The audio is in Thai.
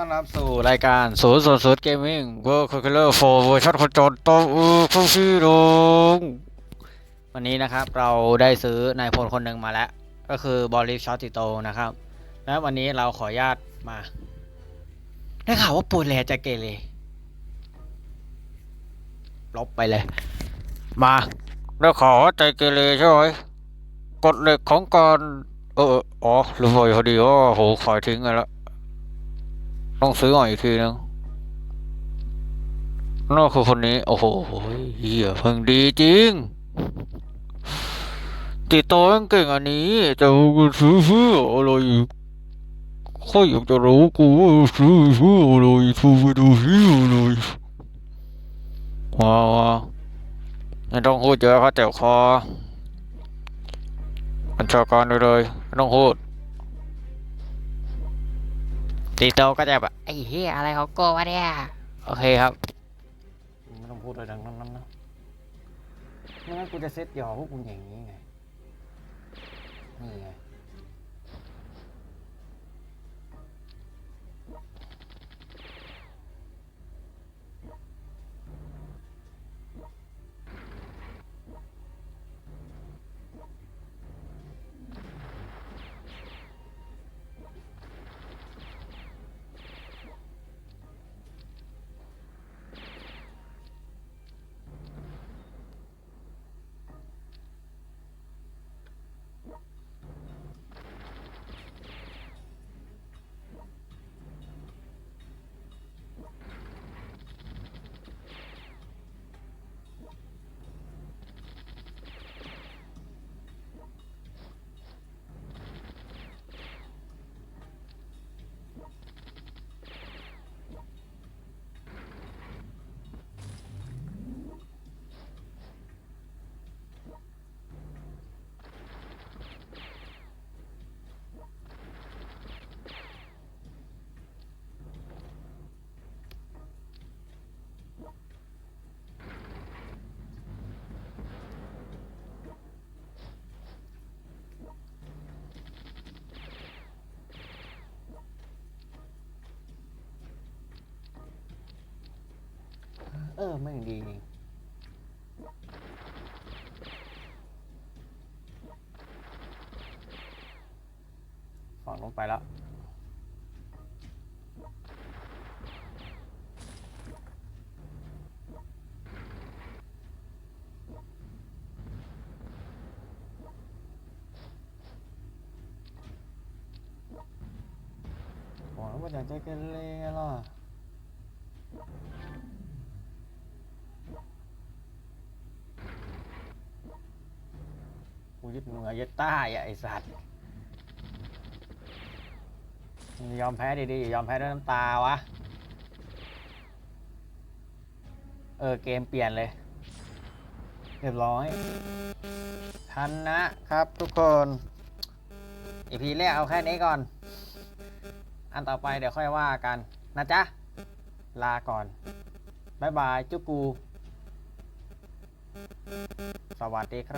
ต้อนรับสู่รายการศูนย์ศูนย์ศูนย์เกมมิ่งเวิร์คคิลเลอร์โฟเวอร์ชันคนจนโตอือคุชิโรงวันนี้นะครับเราได้ซื้อนายพลคนหนึ่งมาแล้ว ก็คือบอลลิฟชอตติโตนะครับ และวันนี้เราขออนุญาตมา ได้ข่าวว่าปูนแลจะเกเรลบไปเลย มาได้ข่าวว่าใจเกเรใช่ไหมกฎเหล็กของการเอออ๋อลืมไปพอดีว่าโหขายทิ้งไปแล้ว ต้องซื้อใหม่อีกทีนึงนั่นคือคนนี้ โอ้โหเฮียเพิ่งดีจริง ติดต่อยังเก่งอันนี้จะซื้อซื้ออะไรข้าอยากจะรู้กูว่าซื้อซื้ออะไรซื้อไปดูซื้ออะไรว้าวว้าวไม่ต้องพูดเยอะครับเจ็บคอบัญชาการไปเลยไม่ต้องพูด ตีโตก็จะแบบไอ้เฮียอะไรเขาโกวะเนี่ย โอเคครับ ไม่ต้องพูดเลยดังนั้นนะไม่งั้นกูจะเซ็ตหยอพวกกูอย่างนี้ไง นี่ไง เออไม่ดีจริงฝั่งลงไปแล้วบอกแล้วว่าูยึดเหนือยึดใต้อะไอสัตว์มึงยอมแพ้ดีๆยอมแพ้ด้วยน้ำตาวะ เออ เกมเปลี่ยนเลย เรียบร้อยทันนะครับทุกคนอีพีแรกเอาแค่นี้ก่อน อันต่อไปเดี๋ยวค่อยว่ากัน นะจ๊ะ ลาก่อน บ๊ายบาย จุกู สวัสดีครับ